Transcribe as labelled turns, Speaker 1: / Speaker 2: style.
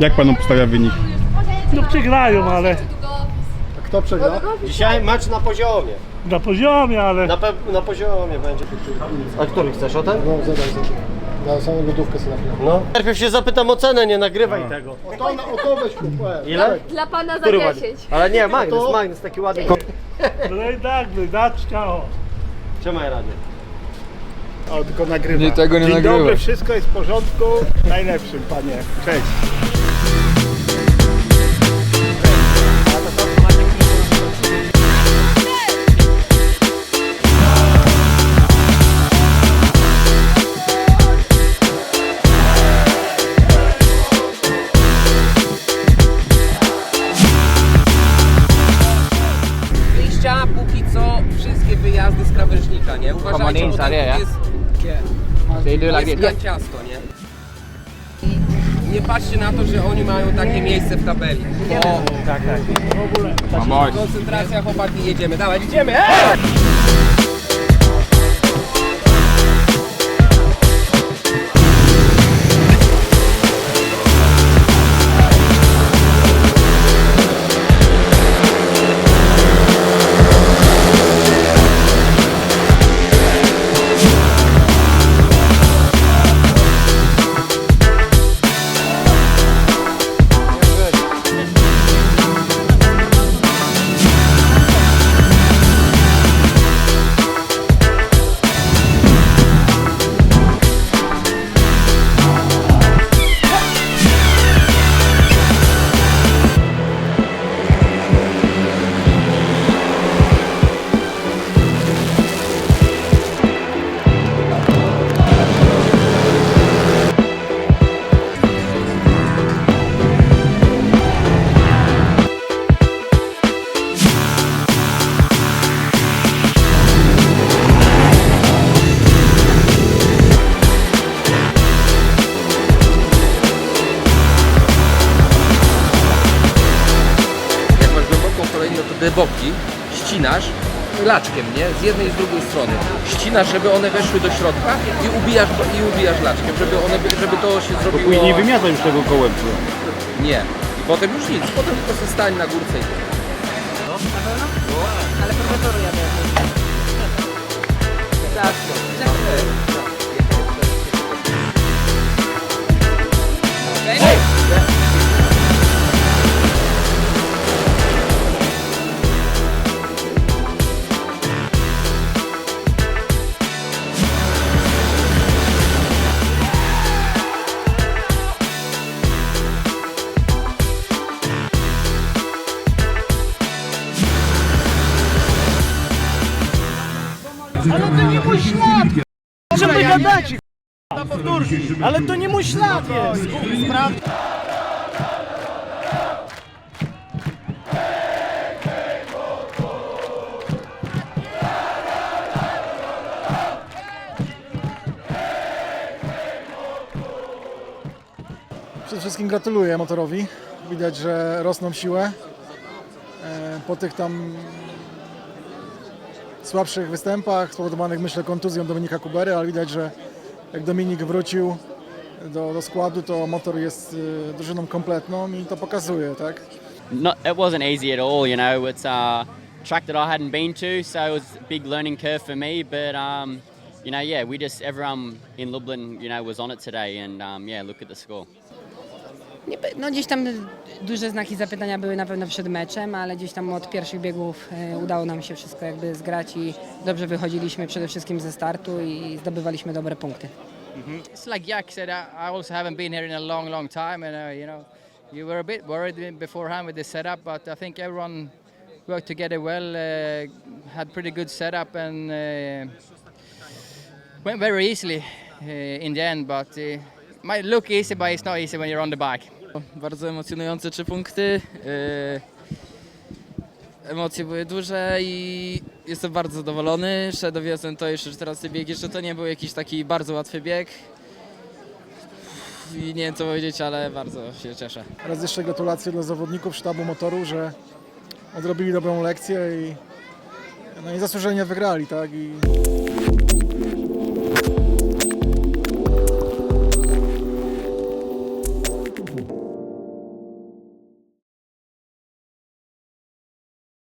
Speaker 1: Jak pan obstawia wynik?
Speaker 2: No przegrają, ale
Speaker 3: Kto przegra?
Speaker 4: Dzisiaj mecz na poziomie.
Speaker 2: na poziomie, ale
Speaker 4: Na, pe- na poziomie będzie. A który chcesz o ten?
Speaker 3: No, zadaj sobie. Na samą lodówkę sobie napiję.
Speaker 4: No. Najpierw się zapytam o cenę, nie nagrywaj tego.
Speaker 3: O to, o to weź kup. e,
Speaker 4: Ile?
Speaker 5: Dla pana za
Speaker 4: Który
Speaker 5: 10.
Speaker 4: ładny? Ale nie, magnes,
Speaker 3: To-
Speaker 4: magnes taki ładny.
Speaker 2: no i tak, brydaczka, o.
Speaker 4: Trzymaj radę.
Speaker 6: O, tylko nagrywa.
Speaker 7: Nie, tego nie
Speaker 6: Dzień
Speaker 7: nagrywa.
Speaker 6: dobry, wszystko jest w porządku. Najlepszym, panie. Cześć.
Speaker 7: Yeah,
Speaker 8: jest,
Speaker 7: They do like
Speaker 8: jest
Speaker 7: this.
Speaker 8: ciasto, nie? Nie patrzcie na to, że oni mają takie miejsce w tabeli. Bo tak, tak.
Speaker 7: Vamos.
Speaker 8: koncentracja chłopaki, jedziemy, dawaj, jedziemy! Ej! Te boki ścinasz laczkiem, nie? Z jednej i z drugiej strony. Ścinasz, żeby one weszły do środka i ubijasz, i ubijasz laczkiem, żeby, one, żeby to się zrobiło...
Speaker 1: Później wymiata już tego kołem.
Speaker 8: Nie. I potem już nic. Potem tylko sobie stań na górce i tyle.
Speaker 5: Ale prokurator jadę.
Speaker 6: Czym wy gadacie? Ale to nie mój ślad jest.
Speaker 3: Przede wszystkim gratuluję motorowi. Widać, że rosną siłę. E, Po tych tam słabszych występach, spowodowanych myślę kontuzją Dominika Kubery, ale widać, że jak Dominik wrócił do, do składu, to motor jest e, drużyną kompletną i to pokazuje, tak?
Speaker 9: it wasn't easy at all. You know, it's a track that I hadn't been to, so it was a big learning curve for me. But um, you know, yeah, we just everyone in Lublin, you know, was on it today, and um, yeah, look at the score.
Speaker 10: Nie, No gdzieś tam duże znaki zapytania były na pewno przed meczem, ale gdzieś tam od pierwszych biegów e, udało nam się wszystko jakby zgrać i dobrze wychodziliśmy przede wszystkim ze startu i zdobywaliśmy dobre punkty.
Speaker 7: It's like Jack said, I, also haven't been here in a long, long time, and uh, you know, you were a bit worried beforehand with the setup, but I think everyone worked together well, uh, had pretty good setup, and uh, went very easily uh, in the end. But uh, might look easy, but it's not easy when you're on the back.
Speaker 8: Bardzo emocjonujące trzy punkty. Yy, emocje były duże i jestem bardzo zadowolony. Jeszcze dowiozłem to jeszcze 14 bieg. Jeszcze to nie był jakiś taki bardzo łatwy bieg. I nie wiem co powiedzieć, ale bardzo się cieszę.
Speaker 3: Raz jeszcze gratulacje dla zawodników sztabu motoru, że odrobili dobrą lekcję i, no i zasłużenie wygrali, tak? I